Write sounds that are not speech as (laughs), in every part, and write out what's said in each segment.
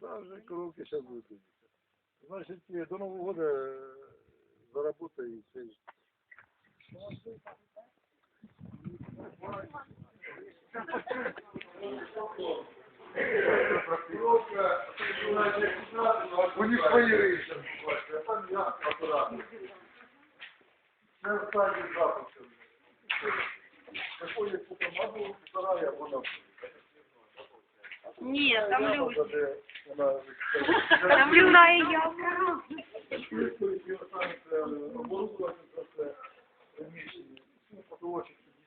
Да, вже коровки дивитися. Значить, е, до Нового года е, заработаю і все. У них рейси. Там я акуратно. Це останній запуск. Заходять потім або в сарай, або на Ні, там люди. (laughs) Там люна і явка.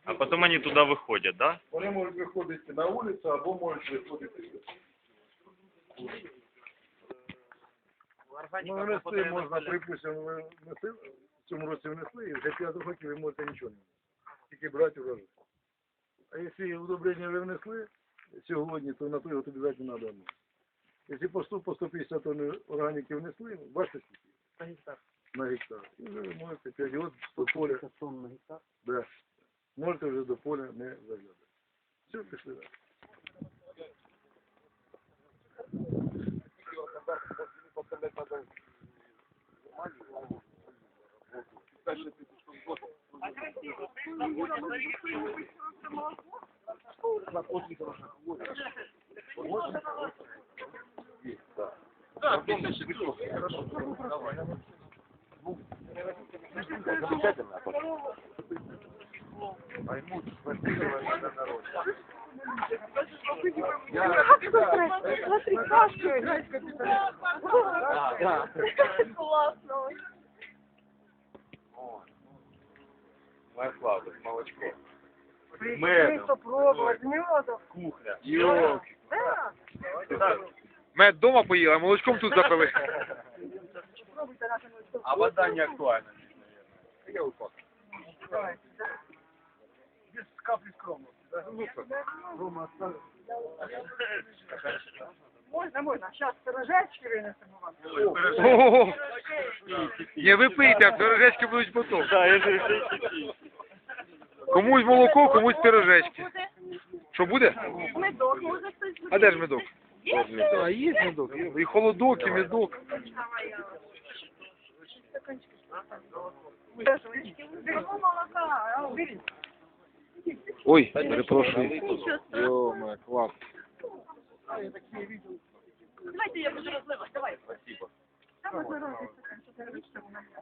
А потом они туда выходят, да? Вони можуть виходити на вулицю або можуть виходити. Ну, внесли можна, припустимо, внесли, в цьому році внесли, і вже 5 років ви можете нічого не внести. Тільки брати урожай. А якщо удобрення ви внесли сьогодні, то на то його обов'язково треба внести. Якщо по 100, по 150 тонн органіки внесли, бачите скільки? На гектар. На гектар. І вже ви можете 5 років до поля. 50 тонн на гектар. Да. Можете вже до поля не заглядати. Все, пішли далі. Наркотиков. Да, 50 секунд. Хорошо. Давай. Замечательно. Поймут, спасибо, народ. Смотри, Сашка играет капиталист. Да, да. Классно. Моя слава, молочко. Меду. Кухня. Йолки. Да. Мед дома поїли, а молочком тут запили. (laughs) А вода не актуальна. Я упав. Без каплі скромно. Рома, оставь. Можно, можно. Сейчас пирожечки вынесем вам. Ого! Не ви пийте, а пирожечки будуть потім. Да, я же Комусь молоко, комусь пирожечки. Що буде? Медок, може хтось А де ж медок? Є? А є медок. І холодок, і медок. Ой, перепрошую. Йома, клас. Давайте я буду розливати, давай. Спасибо. Там можна робити стаканчик, я вижу, що вона м'ясо.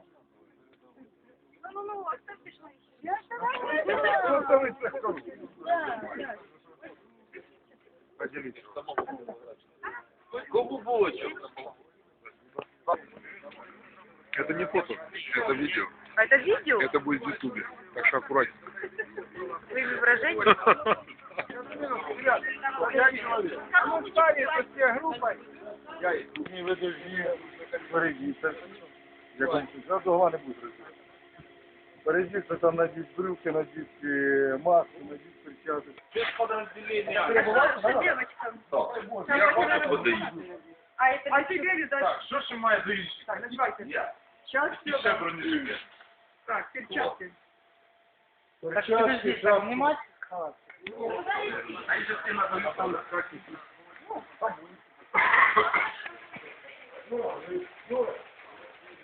Ну, ну, ну, а це пішли. Я ж Ну, давай. давай, це скажу. Поделитесь. Кому булочок? Это не фото, это видео. А это видео? Это будет в ютубе. Так что аккуратнее. Своими выражениями? Ну, ставите все группой. Я не ви должны перейдіться. Як вам зараз голова не буде робити. Перейдіться там надіть брюки, надіть е, маску, надіть перчатки. Девочкам. Я хочу подаю. А это а тебе видать. Так, що ще має доїсти? Так, надевайте. Я. Сейчас І все. ще бронежилет. Так, перчатки. Перчатки, шапки. А якщо ти на там Ну, ну, ну,